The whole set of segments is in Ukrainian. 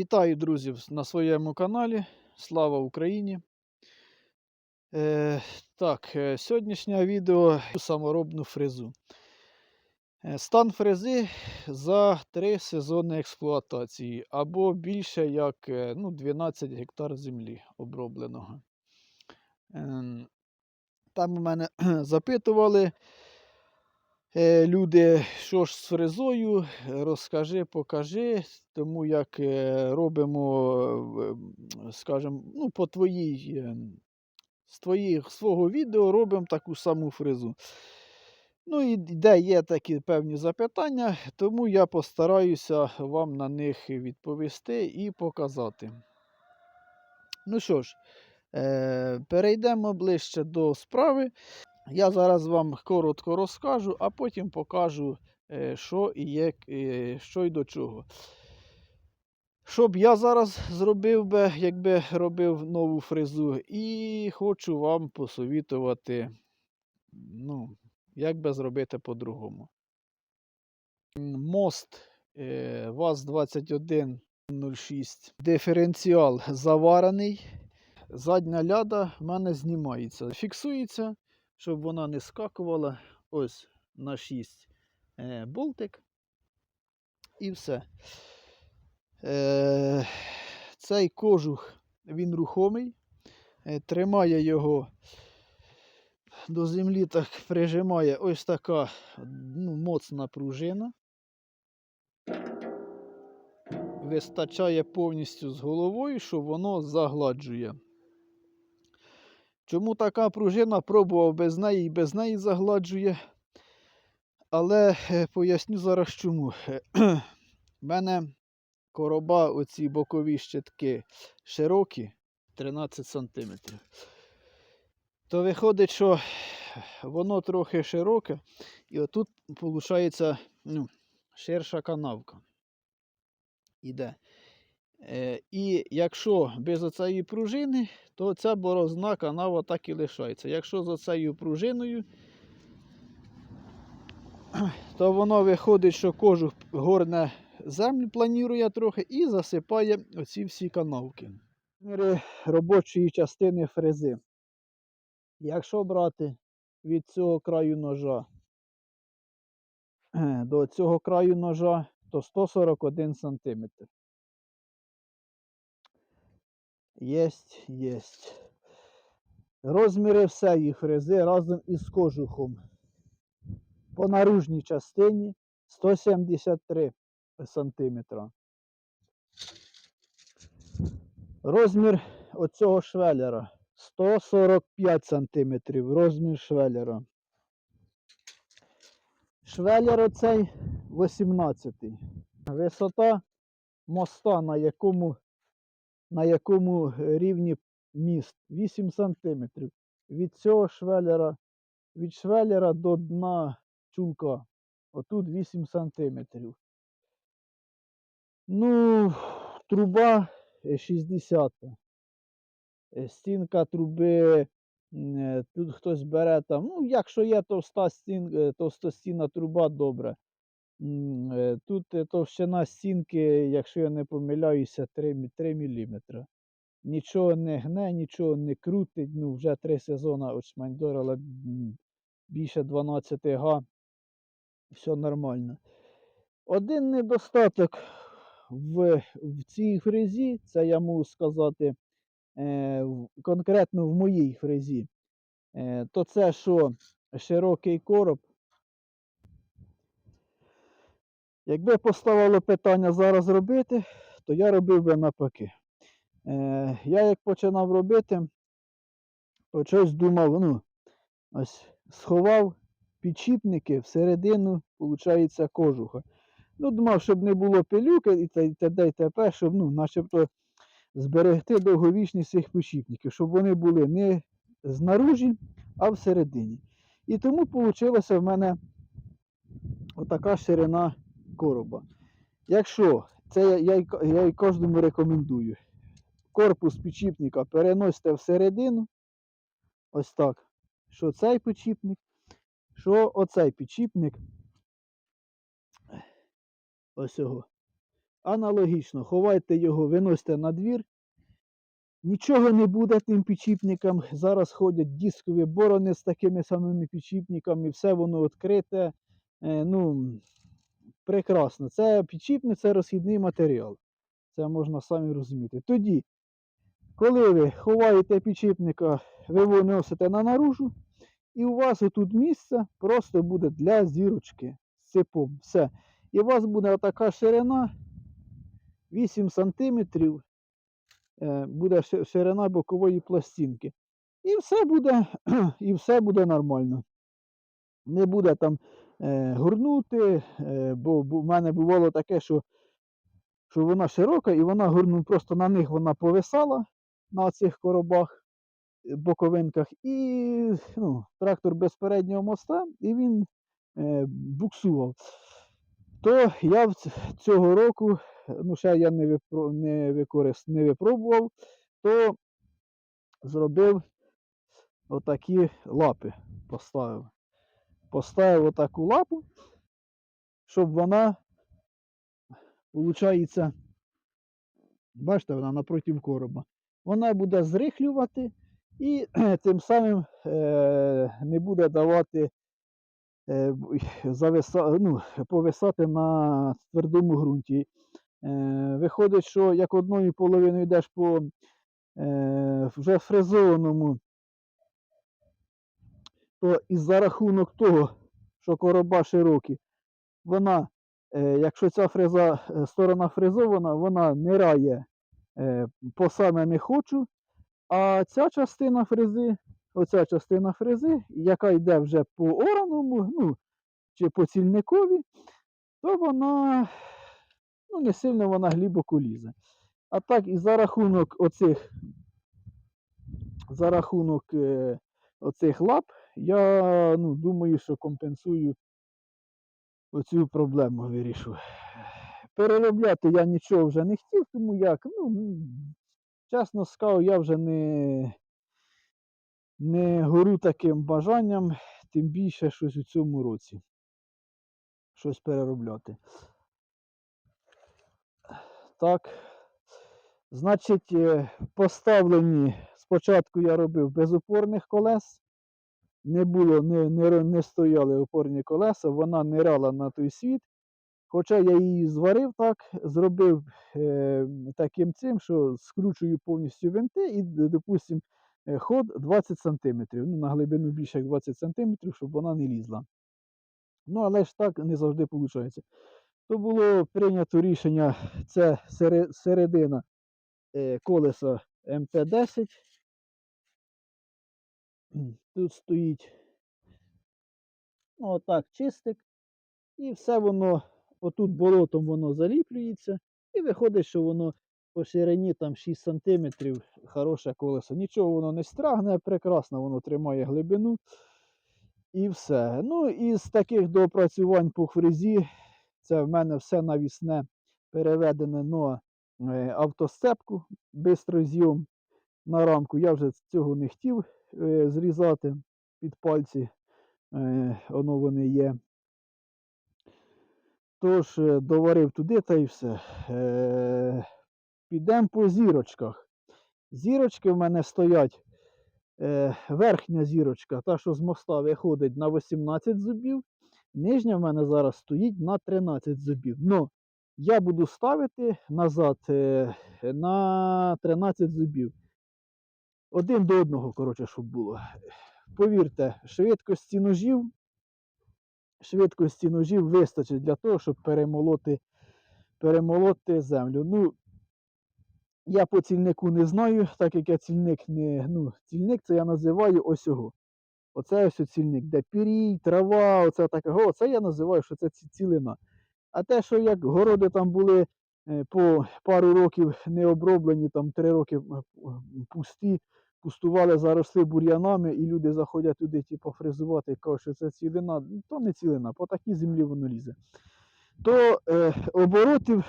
Вітаю друзів на своєму каналі. Слава Україні! Е, так, е, сьогоднішнє відео саморобну фрезу. Е, стан фрези за три сезони експлуатації або більше як е, ну, 12 гектар землі обробленого. Ем, Там мене запитували е, люди, що ж з фрезою, розкажи, покажи, тому як е, робимо, е, скажімо, ну, по твоїй, е, з твоїх, свого відео робимо таку саму фрезу. Ну і де є такі певні запитання, тому я постараюся вам на них відповісти і показати. Ну що ж, е, перейдемо ближче до справи. Я зараз вам коротко розкажу, а потім покажу, е, що і як, е, що і до чого. Що б я зараз зробив би, якби робив нову фрезу, і хочу вам посовітувати, ну, як би зробити по-другому. Мост е, ВАЗ-2106, диференціал заварений. Задня ляда в мене знімається. Фіксується, щоб вона не скакувала. Ось на 6 е, болтик. І все. Е, цей кожух він рухомий. Е, тримає його до землі, так прижимає ось така ну, моцна пружина. Вистачає повністю з головою, що воно загладжує. Чому така пружина пробував без неї і без неї загладжує. Але е, поясню зараз чому. У мене короба, оці бокові щитки широкі, 13 см. То виходить, що воно трохи широке, і отут, виходить, ну, ширша канавка. Іде. Е, і якщо без оцеї пружини, то ця борозна канава так і лишається. Якщо з оцею пружиною, то воно виходить, що кожух горне землю, планує трохи і засипає оці всі канавки. Робочої частини фрези. Якщо брати від цього краю ножа е, до цього краю ножа, то 141 см. Єсть, єсть. Розміри всієї фрези разом із кожухом. По наружній частині 173 см. Розмір оцього швелера 145 см. Розмір швелера. Швелер оцей 18. Висота моста, на якому на якому рівні міст 8 см. Від цього швелера, від швелера до дна чулка. Отут 8 см. Ну, труба е, 60. Е, Стінка труби. е, Тут хтось бере там. Ну, якщо є товста стін, е, товстостінна труба, добре. Е, Тут е, товщина стінки, якщо я не помиляюся, 3, 3 мм. Нічого не гне, нічого не крутить. Ну, вже три сезони очмандорила більше 12 га. Все нормально. Один недостаток в, в цій фрезі, це я можу сказати е, конкретно в моїй фрезі, е, то це що широкий короб. Якби поставило питання зараз робити, то я робив би навпаки. Е, я як починав робити, то щось думав, ну, ось сховав підшипники всередину, виходить, кожуха. Ну, думав, щоб не було пилюки і т.д. і т.п., щоб, ну, начебто зберегти довговічність цих підшипників, щоб вони були не знаружі, а всередині. І тому вийшла в мене отака ширина короба. Якщо, це я, я, я кожному рекомендую, корпус підшипника переносите всередину, ось так, що цей підшипник, що оцей підшипник, ось його, Аналогічно, ховайте його, виносите на двір. Нічого не буде тим підчіпникам. Зараз ходять дискові борони з такими самими підчіпниками, все воно відкрите. Е, ну, прекрасно. Це підчіпник, це розхідний матеріал. Це можна самі розуміти. Тоді, коли ви ховаєте підчіпника, ви виносите на наружу, і у вас отут місце просто буде для зірочки з ципом. Все. І у вас буде така ширина 8 см буде ширина бокової пластинки. І все буде, і все буде нормально. Не буде там е, е, бо, бо в мене бувало таке, що, що вона широка, і вона горну, просто на них вона повисала на цих коробах, е, боковинках, і ну, трактор без переднього моста, і він е, буксував. То я цього року, ну ще я не, випро, не, використ, не випробував, то зробив отакі лапи, поставив. Поставив отаку лапу, щоб вона, виходить, бачите, вона напротив короба. Вона буде зрихлювати і тим самим е, не буде давати е, зависа, ну, повисати на твердому ґрунті. Е, виходить, що як одною половиною йдеш по вже фрезованому, то і за рахунок того, що короба широкі, вона, е, якщо ця фреза, е, сторона фрезована, вона нирає е, по саме не хочу, а ця частина фрези, оця частина фрези, яка йде вже по ораному, ну, чи по цільникові, то вона ну, не сильно вона глибоко лізе. А так і за рахунок оцих, за рахунок е, оцих лап, я ну, думаю, що компенсую оцю проблему вирішу. Переробляти я нічого вже не хотів, тому як, ну, чесно скажу, я вже не, не горю таким бажанням, тим більше щось у цьому році. Щось переробляти. Так. Значить, е, поставлені, спочатку я робив без опорних колес. Не було, не, не, не стояли опорні колеса, вона нирала на той світ. Хоча я її зварив так, зробив е, таким цим, що скручую повністю винти і, д- допустим, е, ход 20 см. Ну, на глибину більше як 20 см, щоб вона не лізла. Ну, але ж так не завжди виходить. То було прийнято рішення, це середина е, колеса МТ-10. Тут стоїть отак чистик. І все воно, отут болотом воно заліплюється. І виходить, що воно по ширині там 6 см хороше колесо. Нічого воно не страгне, прекрасно воно тримає глибину. І все. Ну, із таких доопрацювань по фрезі, це в мене все навісне переведене на е, автосцепку, бистрозйом на рамку. Я вже цього не хотів зрізати під пальці. Е, воно вони є. Тож, е, доварив туди та й все. Е, підемо по зірочках. Зірочки в мене стоять. Е, верхня зірочка, та, що з моста виходить на 18 зубів. Нижня в мене зараз стоїть на 13 зубів. Ну, я буду ставити назад е, на 13 зубів. Один до одного, коротше, щоб було. Повірте, швидкості ножів, швидкості ножів вистачить для того, щоб перемолоти, перемолоти землю. Ну, я по цільнику не знаю, так як я цільник не. Ну, цільник це я називаю ось його. Оце ось цільник, де пірій, трава, оце таке. О, це я називаю, що це цілина. А те, що як городи там були е, по пару років не оброблені, там три роки е, пусті, пустували, заросли бур'янами, і люди заходять туди, типу, фрезувати і кажуть, що це цілина. Ну, То не цілина, по такій землі воно лізе. То е, оборотів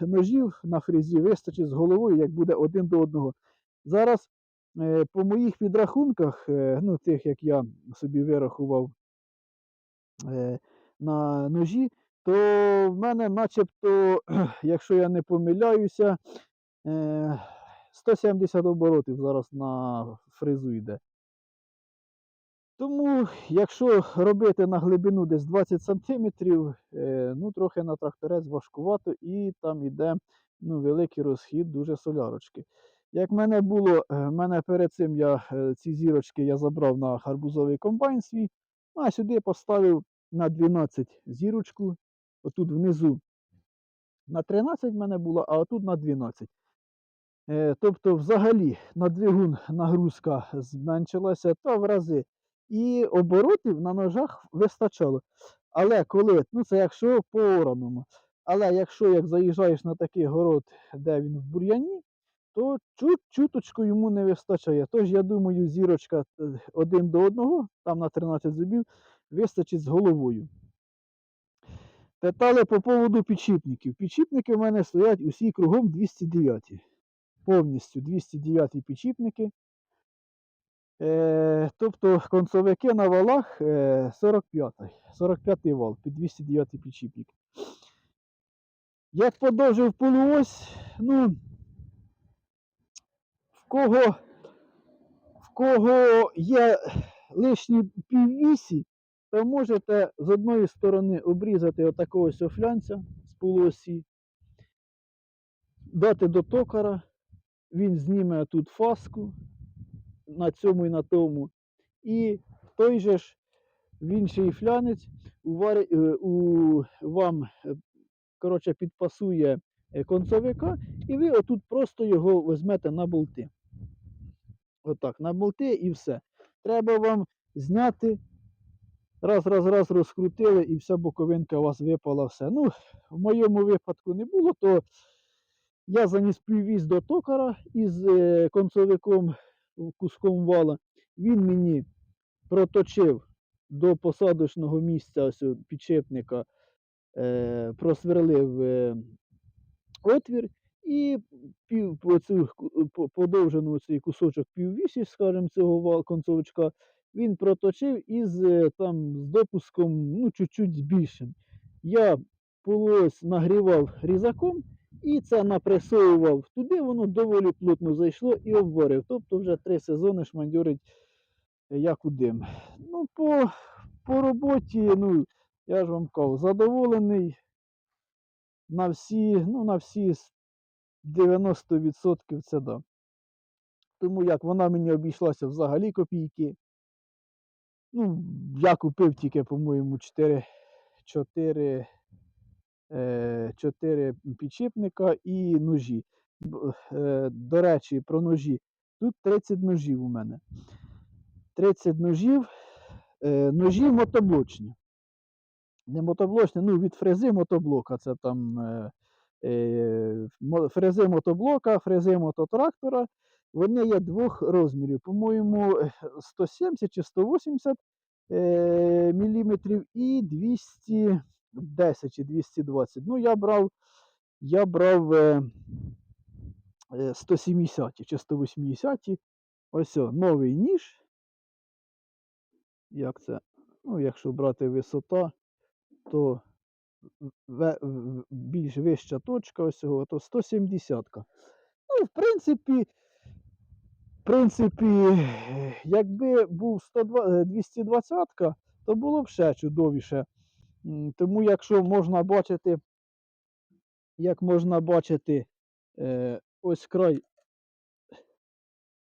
ножів на фрезі вистачить з головою, як буде один до одного. Зараз е, по моїх підрахунках, е, ну, тих, як я собі вирахував е, на ножі, то в мене начебто, якщо я не помиляюся, е, 170 оборотів зараз на фрезу йде. Тому, якщо робити на глибину десь 20 см, е, ну трохи на тракторець важкувато і там йде ну, великий розхід дуже солярочки. Як мене було, е, мене перед цим я е, ці зірочки я забрав на гарбузовий комбайн свій, а сюди поставив на 12 зірочку, отут внизу на 13 в мене було, а отут на 12. Е, Тобто, взагалі, на двигун нагрузка зменшилася та в рази. І оборотів на ножах вистачало. Але коли, ну це якщо по ораному, але якщо як заїжджаєш на такий город, де він в бур'яні, то чуть-чуточку йому не вистачає. Тож, я думаю, зірочка е, один до одного, там на 13 зубів, вистачить з головою. Питали по поводу підшипників. Підшипники в мене стоять усі кругом 209. Повністю 209 підшипники. Е, тобто концовики на валах е, 45 45 вал під 209 підшипник. Як подовжив полуось, ну, в кого, в кого є лишні піввісі, то можете з одної сторони обрізати отакого ось флянця з полуосі, дати до токара, він зніме тут фаску на цьому і на тому. І той же ж в інший флянець уварі, е, у, вам е, коротше, підпасує е, концовика, і ви отут просто його візьмете на болти. Отак, на болти і все. Треба вам зняти. Раз, раз, раз розкрутили, і вся боковинка у вас випала все. Ну, в моєму випадку не було, то я заніс піввіз до токара із е, концовиком, куском вала. Він мені проточив до посадочного місця ось підшипника, е, просверлив е, отвір і пів, оцю, подовжену цей кусочок піввісі, скажімо, цього концовичка, він проточив із там з допуском ну, чуть-чуть збільшим. Я полуось нагрівав різаком і це напресовував туди, воно доволі плотно зайшло і обварив. Тобто вже три сезони шмандьорить е, як у дим. Ну, по, по роботі, ну, я ж вам кажу, задоволений на всі, ну, на всі 90% це да. Тому як вона мені обійшлася взагалі копійки. Ну, я купив тільки, по-моєму, 4, 4, е, Е, 4 підшипника і ножі. Е, до речі, про ножі. Тут 30 ножів у мене. 30 ножів, е, ножі мотоблочні. Не мотоблочні, ну від фрези мотоблока. Це там фрези мотоблока, фрези мототрактора. Вони є двох розмірів. По-моєму, 170 чи 180 мм і 200 10 чи 220. Ну, я брав я брав е, е, 170 чи 180. Ось о, новий ніж. Як це? Ну, якщо брати висота, то більш вища точка ось цього, то 170. -ка. Ну, в принципі, в принципі, якби був 220 е, то було б ще чудовіше. Тому якщо можна бачити, як можна бачити, е, ось край,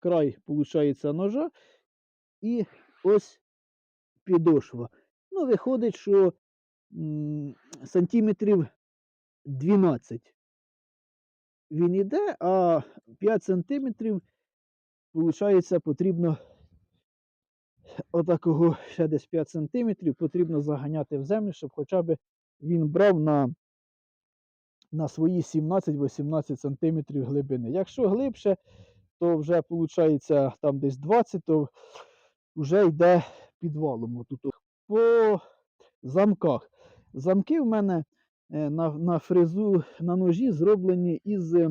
край, виходить, ножа, і ось підошва. Ну, виходить, що сантиметрів 12 він іде, а 5 сантиметрів, виходить, потрібно отакого ще десь 5 сантиметрів потрібно заганяти в землю, щоб хоча б він брав на, на свої 17-18 сантиметрів глибини. Якщо глибше, то вже виходить там десь 20, то вже йде підвалом. Отут. По замках. Замки в мене е, на, на фрезу на ножі зроблені із е,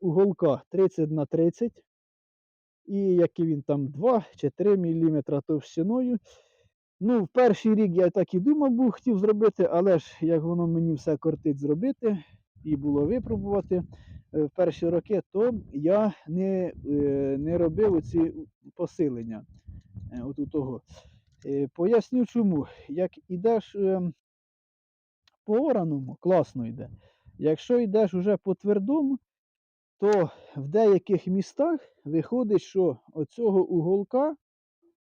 уголка 30 на 30 і який він там 2 чи 3 мм товщиною. Ну, в перший рік я так і думав, був, хотів зробити, але ж як воно мені все кортить зробити і було випробувати е, в перші роки, то я не, е, не робив оці посилення. е, От у того. Поясню чому. Як ідеш по ораному, класно йде. Якщо йдеш уже по твердому, то в деяких містах виходить, що оцього уголка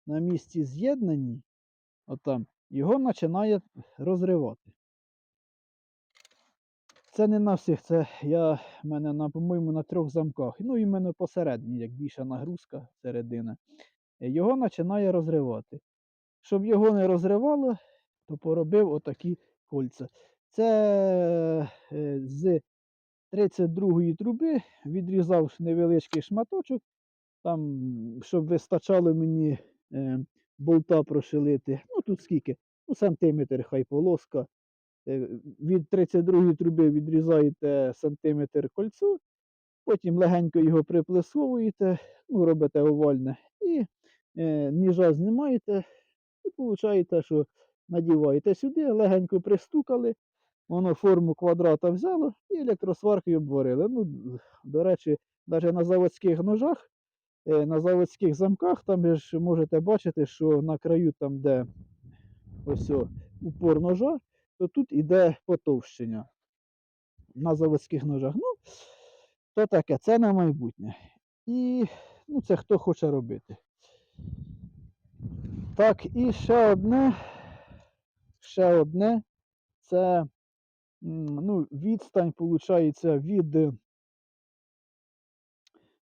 на місці з'єднанні, отам, його починає розривати. Це не на всіх, це я в мене, на, по-моєму, на трьох замках. Ну і в мене посередині, як більша нагрузка середина. Його починає розривати. Щоб його не розривало, то поробив отакі кольця. Це е, з 32-ї труби відрізав невеличкий шматочок, там, щоб вистачало мені е, болта прошилити. Ну тут скільки? Ну, сантиметр хай полоска. Е, Від 32-ї труби відрізаєте сантиметр кольцо, потім легенько його приплесовуєте, ну, робите овальне, і е, ніжа знімаєте, і виходить, що надіваєте сюди, легенько пристукали, воно форму квадрата взяло і електросваркою обварили. Ну, до речі, навіть на заводських ножах, е, на заводських замках, там ви ж можете бачити, що на краю, там, де ось о, упор ножа, то тут іде потовщення на заводських ножах. Ну, то таке, це на майбутнє. І ну, це хто хоче робити. Так, і ще одне, ще одне, це ну, відстань, виходить, від, е,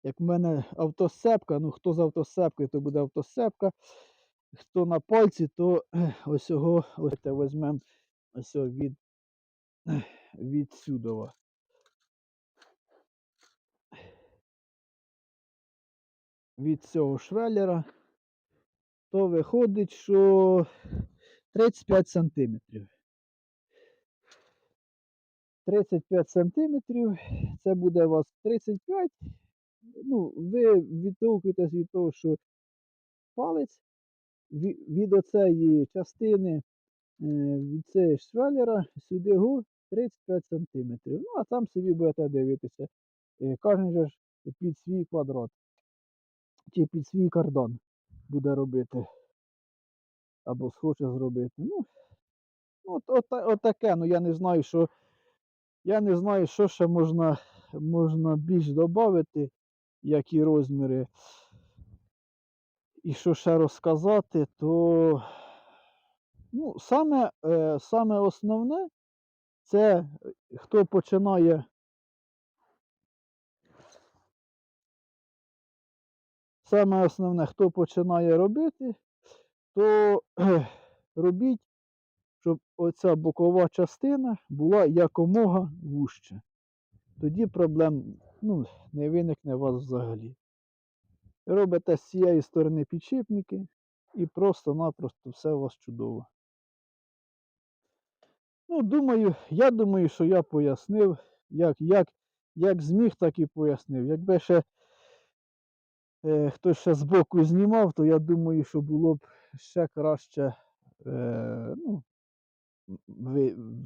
як в мене автосцепка, ну хто з автосцепкою, то буде автосцепка. Хто на пальці, то ось його візьмемо ось від, від сюдова. Від цього швеллера, то виходить, що 35 сантиметрів. 35 сантиметрів, це буде у вас 35. Ну, ви відтовкуєтесь від того, що палець від оцеї частини, е, від цієї швеллера сюди го 35 сантиметрів. Ну, а там собі будете дивитися. Е, Кожен же ж під свій квадрат. Чи під свій кордон буде робити. Або схоче зробити. Ну, от, от, от таке, ну я не знаю, що. Я не знаю, що ще можна, можна більш додати, які розміри. І що ще розказати, то ну, саме, е, саме основне це е, хто починає. Саме основне, хто починає робити, то робіть, щоб оця бокова частина була якомога вужче. Тоді проблем ну, не виникне у вас взагалі. Робите з цієї сторони підшипники і просто-напросто все у вас чудово. Ну, думаю, я думаю, що я пояснив, як, як, як зміг, так і пояснив. Якби ще е, хтось ще збоку знімав, то я думаю, що було б ще краще, е, ну,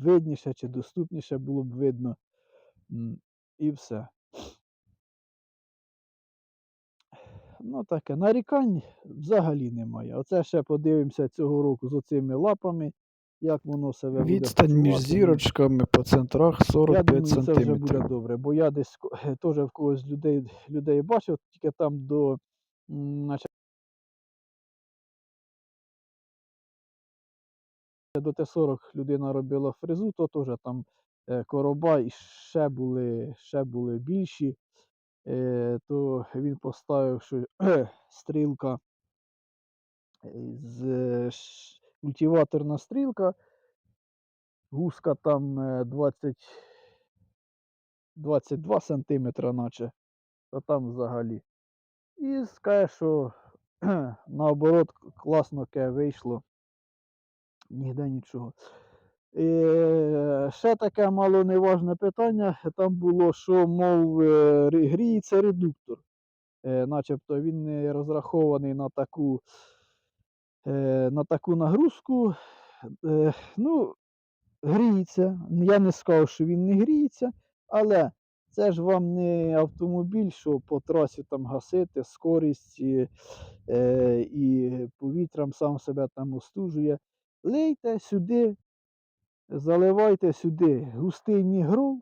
видніше чи доступніше було б видно. І все. Ну таке, нарікань взагалі немає. Оце ще подивимося цього року з оцими лапами, як воно себе буде Відстань між. Зірочками по центрах Я 45 думаю, це вже буде добре, бо я десь теж в когось людей, людей бачив, тільки там до, м, до Т-40 людина робила фрезу, то теж там е, короба і ще були, ще були більші. Е, то він поставив, що стрілка е, з культиваторна стрілка, гуска там е, 20, 22 сантиметра, наче, то там взагалі. І скаже, що наоборот класно ке вийшло. Ніде нічого. Е, ще таке мало неважне питання. Там було, що, мов, е, гріється редуктор. Е, начебто він не розрахований на таку на таку нагрузку. Ну, гріється. Я не сказав, що він не гріється, але це ж вам не автомобіль, що по трасі там гасити, скорість і, і повітрям сам себе там остужує. Лейте сюди, заливайте сюди густий нігрол.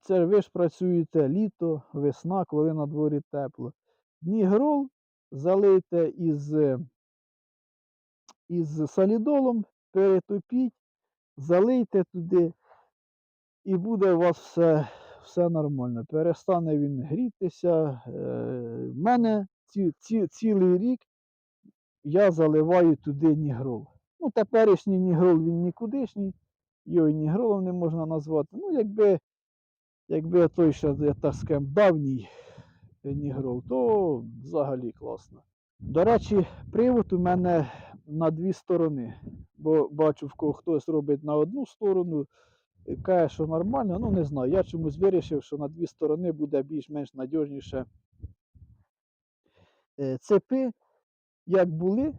Це ви ж працюєте літо, весна, коли на дворі тепло. Нігрол залийте із, е, із солідолом, перетопіть, залийте туди, і буде у вас все, все нормально. Перестане він грітися. Е, в мене ці, ці, цілий рік я заливаю туди нігрол. Ну, теперішній нігрол він нікудишній, його і нігролом не можна назвати. Ну, якби, якби той ще, я так скажем, давній нігрол, то взагалі класно. До речі, привод у мене на дві сторони. Бо бачу, в кого хтось робить на одну сторону, каже, що нормально, ну не знаю. Я чомусь вирішив, що на дві сторони буде більш-менш надіжніше. Е, Цепи, як були,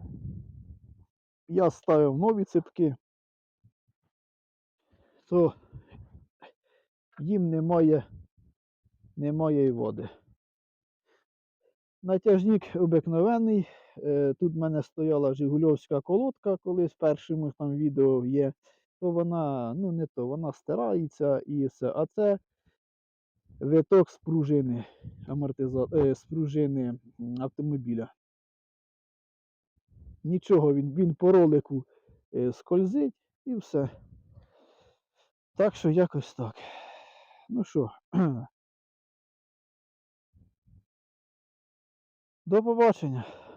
я ставив нові цепки, то їм немає, немає і води. Натяжник обикновений. Е, Тут в мене стояла Жигульовська колодка, колись першому там відео є. То вона, ну не то, вона стирається і все. А це виток з пружини, амортиза... е, з пружини автомобіля. Нічого, він, він по ролику е, скользить і все. Так що якось так. Ну що, до побачення.